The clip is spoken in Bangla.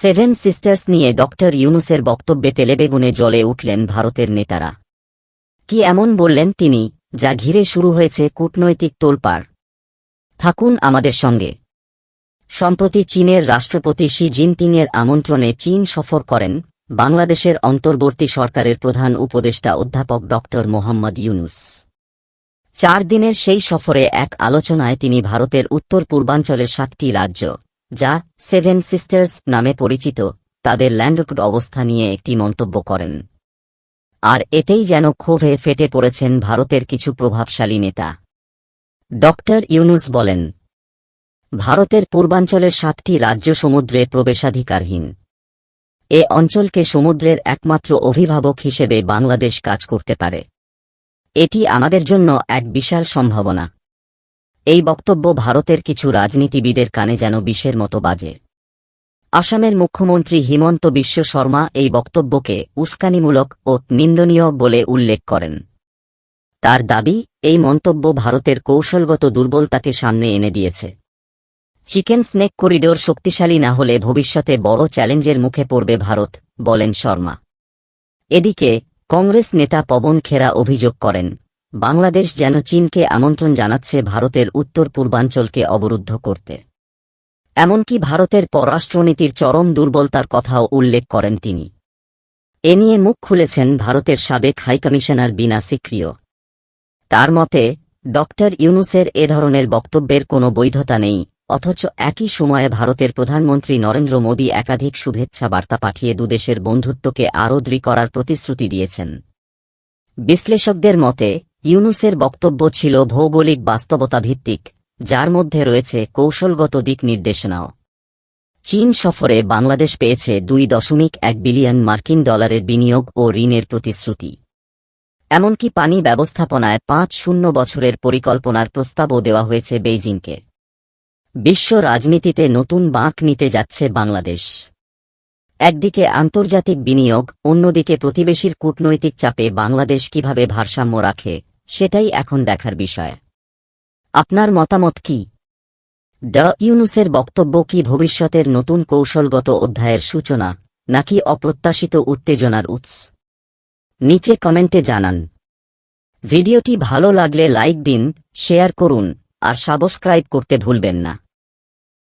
সেভেন সিস্টার্স নিয়ে ডক্টর ইউনুসের বক্তব্যে তেলেবেগুনে জ্বলে উঠলেন ভারতের নেতারা। কি এমন বললেন তিনি, যা ঘিরে শুরু হয়েছে কূটনৈতিক তোলপাড়? থাকুন আমাদের সঙ্গে। সম্প্রতি চীনের রাষ্ট্রপতি শি জিনপিংয়ের আমন্ত্রণে চীন সফর করেন বাংলাদেশের অন্তর্বর্তী সরকারের প্রধান উপদেষ্টা অধ্যাপক ড মোহাম্মদ ইউনুস। চার দিনের সেই সফরে এক আলোচনায় তিনি ভারতের উত্তর পূর্বাঞ্চলের সাতটি রাজ্য যা সেভেন সিস্টার্স নামে পরিচিত, তাদের ল্যান্ডকড অবস্থা নিয়ে একটি মন্তব্য করেন। আর এতেই যেন ক্ষোভে ফেটে পড়েছেন ভারতের কিছু প্রভাবশালী নেতা। ডক্টর ইউনুস বলেন, ভারতের পূর্বাঞ্চলের সাতটি রাজ্য সমুদ্রে প্রবেশাধিকারহীন। এ অঞ্চলকে সমুদ্রের একমাত্র অভিভাবক হিসেবে বাংলাদেশ কাজ করতে পারে। এটি আমাদের জন্য এক বিশাল সম্ভাবনা। এই বক্তব্য ভারতের কিছু রাজনীতিবিদের কানে যেন বিষের মতো বাজে। আসামের মুখ্যমন্ত্রী হিমন্ত বিশ্ব শর্মা এই বক্তব্যকে উস্কানিমূলক ও নিন্দনীয় বলে উল্লেখ করেন। তার দাবি, এই মন্তব্য ভারতের কৌশলগত দুর্বলতাকে সামনে এনে দিয়েছে। চিকেন স্নেক করিডোর শক্তিশালী না হলে ভবিষ্যতে বড় চ্যালেঞ্জের মুখে পড়বে ভারত, বলেন শর্মা। এদিকে, কংগ্রেস নেতা পবন খেরা অভিযোগ করেন বাংলাদেশ যেন চীনকে আমন্ত্রণ জানাচ্ছে ভারতের উত্তর পূর্বাঞ্চলকে অবরুদ্ধ করতে। এমনকি ভারতের পররাষ্ট্রনীতির চরম দুর্বলতার কথাও উল্লেখ করেন তিনি। এ নিয়ে মুখ খুলেছেন ভারতের সাবেক হাইকমিশনার বিনা সিক্রিয়। তার মতে, ডক্টর ইউনুসের এ ধরনের বক্তব্যের কোনো বৈধতা নেই, অথচ একই সময়ে ভারতের প্রধানমন্ত্রী নরেন্দ্র মোদী একাধিক শুভেচ্ছা বার্তা পাঠিয়ে দুদেশের বন্ধুত্বকে আরও দৃঢ় করার প্রতিশ্রুতি দিয়েছেন। বিশ্লেষকদের মতে ইউনুসের বক্তব্য ছিল ভৌগোলিক বাস্তবতা ভিত্তিক, যার মধ্যে রয়েছে কৌশলগত দিক নির্দেশনাও। চীন সফরে বাংলাদেশ পেয়েছে দুই দশমিক এক বিলিয়ন মার্কিন ডলারের বিনিয়োগ ও ঋণের প্রতিশ্রুতি। এমনকি পানি ব্যবস্থাপনায় পাঁচ শূন্য বছরের পরিকল্পনার প্রস্তাবও দেওয়া হয়েছে বেইজিংকে। বিশ্ব রাজনীতিতে নতুন বাঁক নিতে যাচ্ছে বাংলাদেশ। একদিকে আন্তর্জাতিক বিনিয়োগ, অন্যদিকে প্রতিবেশীর কূটনৈতিক চাপে বাংলাদেশ কীভাবে ভারসাম্য রাখে সেটাই এখন দেখার বিষয়। আপনার মতামত কি? ড. ইউনুসের বক্তব্য কি ভবিষ্যতের নতুন কৌশলগত অধ্যায়ের সূচনা, নাকি অপ্রত্যাশিত উত্তেজনার উৎস? নিচে কমেন্টে জানান। ভিডিওটি ভালো লাগলে লাইক দিন, শেয়ার করুন, আর সাবস্ক্রাইব করতে ভুলবেন না।